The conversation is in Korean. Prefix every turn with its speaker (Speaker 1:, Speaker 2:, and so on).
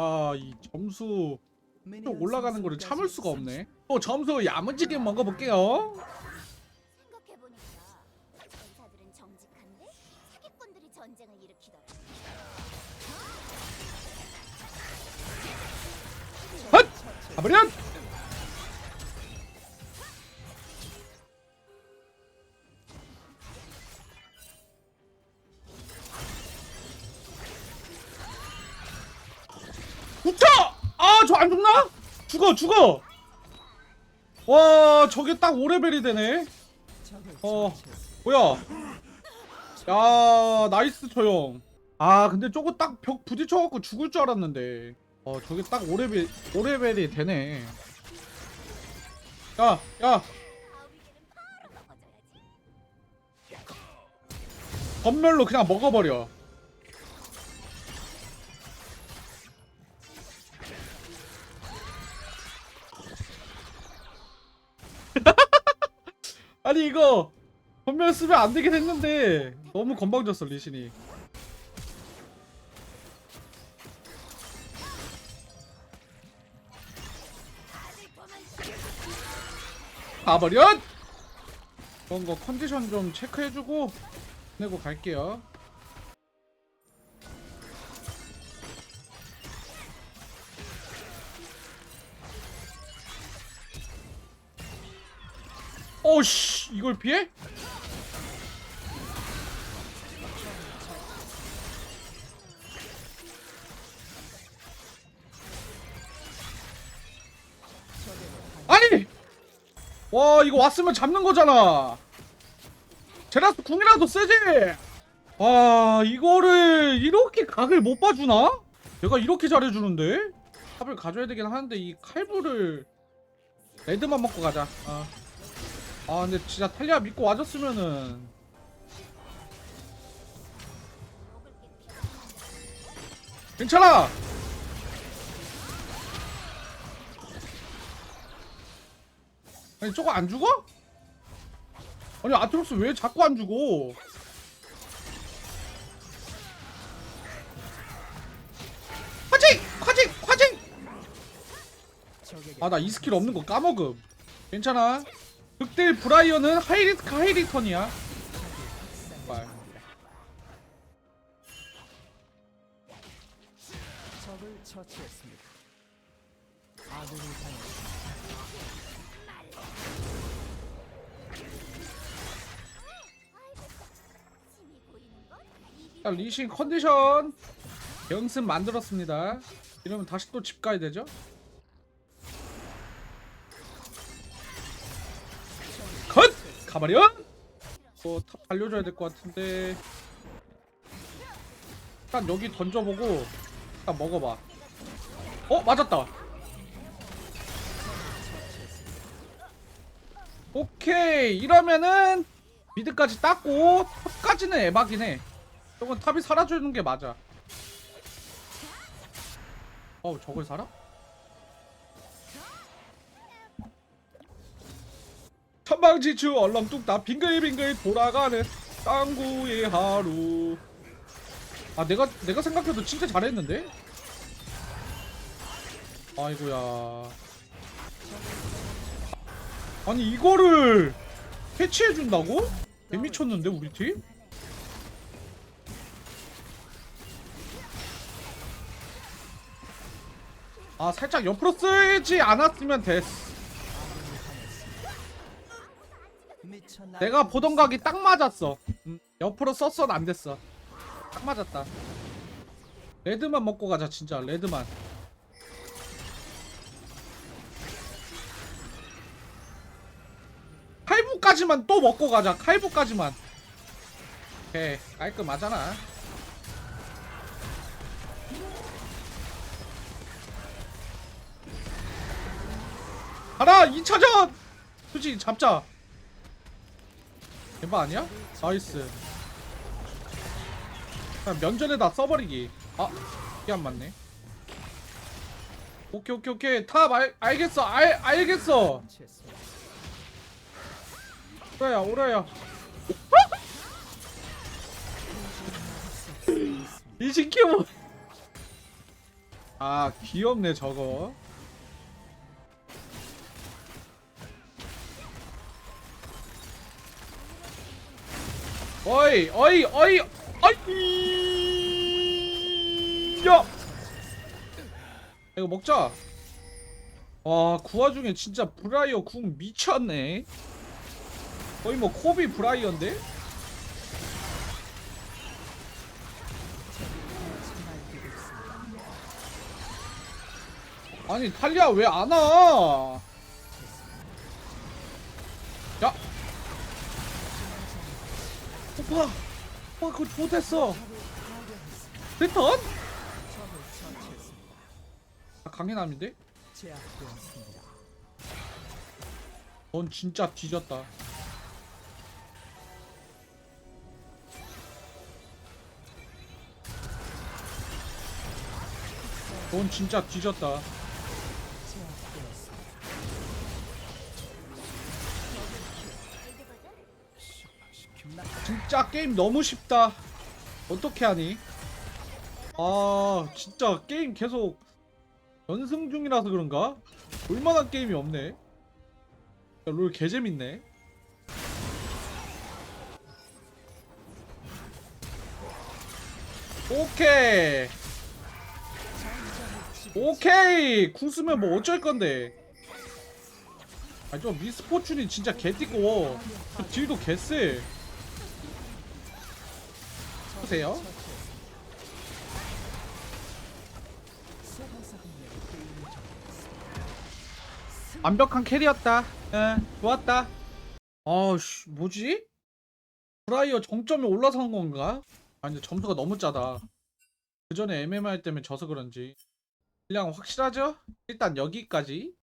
Speaker 1: 아 이 점수 좀 올라가는 거를 참을 수가 없네. 또 점수 야무지게 먹어볼게요.
Speaker 2: 생각해보니까 전사들은 정직한데 사기꾼들이 전쟁을 일으키더라.
Speaker 1: 헛! 가버련! 안 죽나? 죽어, 죽어! 와, 저게 딱 5레벨이 되네. 어, 뭐야? 야, 나이스 조용. 아, 근데 저거 딱 벽 부딪혀갖고 죽을 줄 알았는데. 어, 저게 딱 5레벨, 5레벨이 되네. 야, 야. 전멸로 그냥 먹어버려. 아니 이거 전멸 쓰면 안 되긴 했는데 너무 건방졌어 리신이. 가버려! 그런 거 컨디션 좀 체크해주고 내고 갈게요. 오씨 이걸 피해? 아니 와 이거 왔으면 잡는 거잖아. 제라스 궁이라도 쓰지. 아 이거를 이렇게 각을 못 봐주나? 내가 이렇게 잘해주는데 탑을 가져야 되긴 하는데 이 칼부를 레드만 먹고 가자. 아, 아 근데 진짜 탈리아 믿고 와줬으면은 괜찮아. 아니 저거 안 죽어? 아니 아트록스 왜 자꾸 안 죽어? 화징! 화징! 화징! 아나 이 스킬 없는 거 까먹음 괜찮아 극딜 브라이어는 하이리스크 하이리턴이야 말.
Speaker 3: 적을 처치했습니다.
Speaker 2: 입이
Speaker 1: 자, 리신 컨디션 연습 만들었습니다 이러면 다시 또 집 가야 되죠? 컷! 가버려! 또탑 달려줘야 될 것 같은데 일단 여기 던져보고 일단 먹어봐 어? 맞았다 오케이 이러면은 미드까지 땄고 탑까지는 에바긴 해 저건 탑이 살아주는 게 맞아 어우 저걸 살아? 천방지축 얼렁뚱땅 빙글빙글 돌아가는 땅구의 하루 아 내가 내가 생각해도 진짜 잘했는데? 아이고야 아니 이거를 캐치해준다고? 개미쳤는데 우리 팀? 아 살짝 옆으로 쓰지 않았으면 됐어 내가 보던 각이 딱 맞았어. 음, 옆으로 썼어는 안 됐어. 딱 맞았다. 레드만 먹고 가자 진짜. 레드만. 칼부까지만 또 먹고 가자. 칼부까지만. 오케이. 깔끔하잖아. 가라 2차전! 솔직히 잡자 대박 아니야? 나이스. 그냥 면전에다 써버리기. 아 이게 안 맞네. 오케이 오케이 오케이. 탑 알, 알겠어. 알, 알겠어. 오라야 오라야. 이 신기모 아 귀엽네 저거 어이 어이 어이 어이! 야! 이거 먹자. 와그 와중에 진짜 브라이어 궁 미쳤네. 거의 뭐 코비 브라이어인데? 아니 탈리아 왜 안 와? 오빠, 오빠 그거 좋댔어. 리턴? 아, 강해남인데? 넌 진짜 뒤졌다. 넌 진짜
Speaker 3: 뒤졌다.
Speaker 1: 진짜 게임 너무 쉽다. 어떻게 하니? 아, 진짜 게임 계속 연승 중이라서 그런가? 볼만한 게임이 없네. 야, 롤 개재밌네. 오케이. 오케이. 궁 쓰면 뭐 어쩔 건데. 아, 저 미스포춘이 진짜 개띠고. 저 딜도 개쎄. 보세요. 완벽한 캐리였다. 예, 좋았다. 아씨, 뭐지? 브라이어 정점이 올라선 건가? 아, 근데 점수가 너무 짜다. 그 전에 MMR 때문에 져서 그런지. 분량 확실하죠? 일단 여기까지.